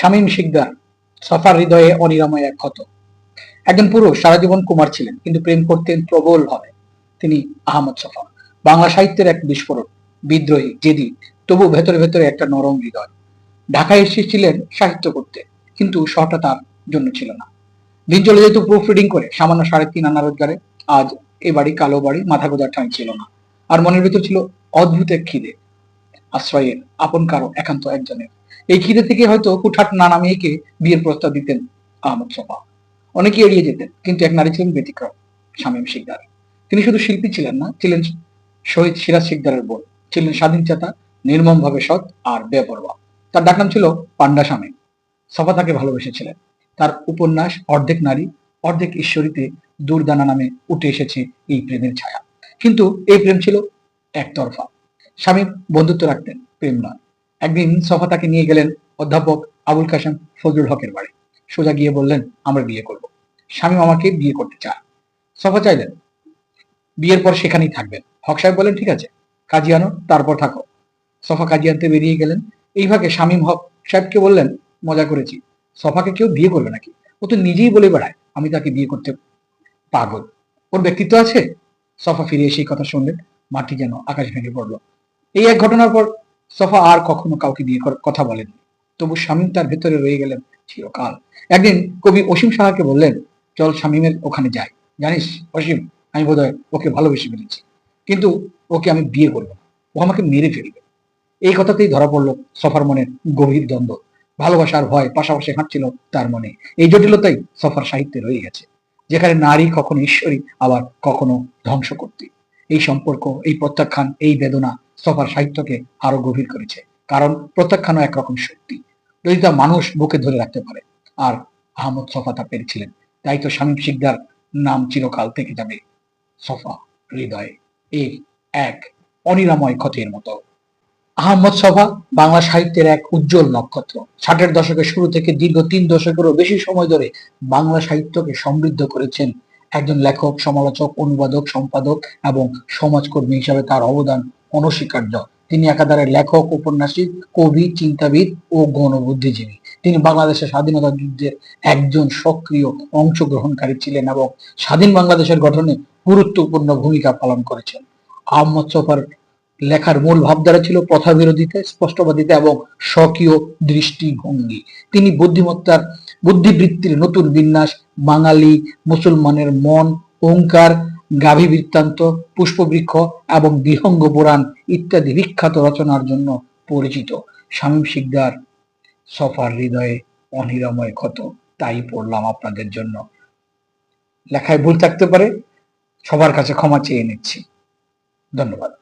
শামীম শিকদার সফার হৃদয়ে অনিরাময় এক ক্ষত। একজন পুরুষ, সারা জীবন কুমার ছিলেন, কিন্তু প্রেম করতেন প্রবল ভাবে। তিনি আহমদ সফা। বাংলা সাহিত্যের এক বিস্ফোরক, বিদ্রোহী, জেদি, তবু ভেতরে ভেতরে একটা নরম হৃদয়। ঢাকায় এসেছিলেন সাহিত্য করতে, কিন্তু শহরটা তার জন্য ছিল না। দিন চলে যেত প্রুফ রিডিং করে, সামান্য সাড়ে তিন আনা রোজগারে, আজ এ বাড়ি, কালো বাড়ি মাথা গোজার ঠাঁই ছিল না। আর মনের ভিতর ছিল অদ্ভুত এক খিদে। আশ্রয়ের আপন কারও, একান্ত একজনের। এই খিদে থেকে হয়তো হুটহাট নানা মেয়েকে বিয়ের প্রস্তাব দিতেন আহমদ সোফা অনেকে এড়িয়ে যেতেন, কিন্তু এক নারী ছিলেন ব্যতিক্রম, শামীম শিকদার তিনি শুধু শিল্পী ছিলেন না, ছিলেন শহীদ সিরাজ শিকদারের বোন, ছিলেন স্বাধীন চেতা, নির্মমভাবে সৎ আর বেপরোয়া। তার ডাকনাম ছিল পান্ডা শামীম। সফা তাকে ভালোবেসেছিলেন। তার উপন্যাস, অর্ধেক নারী, অর্ধেক ঈশ্বরীতে দুর্দানা নামে উঠে এসেছে এই প্রেমের ছায়া। কিন্তু এই প্রেম ছিল একতরফা। স্বামী বন্ধুত্ব রাখতেন, প্রেম নয় একদিন সফা তাকে নিয়ে গেলেন অধ্যাপক আবুল কাসেম ফজলুল হকের বাড়ি। সোজা গিয়ে বললেন, আমরা বিয়ে করব। স্বামী আমাকে বিয়ে করতে চায়। সফা চাইলেন। বিয়ের পর সেখানেই থাকবেন। হক সাহেব বলেন, ঠিক আছে, কাজী আনো, তারপর থাকো। সফা কাজী আনতে বেরিয়ে গেলেন। এই ভাগে শামীম হক সাহেবকে বললেন, মজা করেছি। সফাকে কেউ বিয়ে করবে নাকি? ও তো নিজেই বলে বেড়ায়, আমি তাকে বিয়ে করতে পাগল। ওর ব্যক্তিত্ব আছে? সফা ফিরে এসে কথা শুনলেন। মাটি যেন আকাশ ভেঙে পড়ল। এই এক ঘটনার পর সফা আর কখনো কাউকে বিয়ে কথা বলেননি। তবু শামীম তার ভেতরে রয়ে গেলেন চিরকাল। একদিন কবি অসীম সাহাকে বললেন, চল শামীমের ওখানে যাই। জানিস অসীম, আমি বোধহয় ওকে ভালোবেসে ফেলেছি। কিন্তু ওকে আমি বিয়ে করব ও আমাকে মেরে ফেলবে। এই কথাতেই ধরা পড়ল সফার মনের গভীর দ্বন্দ্ব। ভালোবাসার ভয় পাশাপাশি হাঁটছিল তার মনে। এই জটিলতাই সফার সাহিত্যে রয়ে গেছে, যেখানে নারী কখনো ঈশ্বরী, আবার কখনো ধ্বংস করতে এই সম্পর্ক, এই প্রত্যাখ্যান, এই বেদনা সফার সাহিত্যকে আরও গভীর করেছে। কারণ প্রত্যাখ্যানও একরকম শক্তি। যদি তা মানুষ বুকে ধরে রাখতে পারে। আর আহমদ সফা তা পেরেছিলেন। তাই তো স্বামী শিকদার নাম চিরকাল থেকে যাবে সফা হৃদয়ে। এই এক অনিরাময় ক্ষতের মতো। আহমদ সভা বাংলা সাহিত্যের এক উজ্জ্বল নক্ষত্র। ষাটের দশকের শুরু থেকে দীর্ঘ তিন দশকেরও বেশি সময় ধরে বাংলা সাহিত্যকে সমৃদ্ধ করেছেন একজন লেখক, সমালোচক, অনুবাদক, সম্পাদক এবং সমাজকর্মী হিসাবে তার অবদান অনস্বীকার্য। তিনি একাধারে লেখক, উপন্যাসিক, কবি, চিন্তাবিদ ও গণবুদ্ধিজীবী। তিনি বাংলাদেশের স্বাধীনতা যুদ্ধের একজন সক্রিয় অংশগ্রহণকারী ছিলেন এবং স্বাধীন বাংলাদেশের গঠনে গুরুত্বপূর্ণ ভূমিকা পালন করেছেন। আহমদ সফার লেখার মূল ভাবধারা ছিল প্রথা বিরোধিতা স্পষ্টবাদিতা এবং স্বকীয় দৃষ্টিভঙ্গি। তিনি বুদ্ধিমত্তার, বুদ্ধিবৃত্তির নতুন বিন্যাস, বাঙালি মুসলমানের মন ওঙ্কার গাভী বৃত্তান্ত, পুষ্পবৃক্ষ এবং বিহঙ্গ পুরাণ ইত্যাদি বিখ্যাত রচনার জন্য পরিচিত। শামীম শিকদার, সফার হৃদয়ে অনিরাময় ক্ষত, তাই পড়লাম আপনাদের জন্য। লেখায় ভুল থাকতে পারে, সবার কাছে ক্ষমা চেয়ে নিচ্ছি। ধন্যবাদ।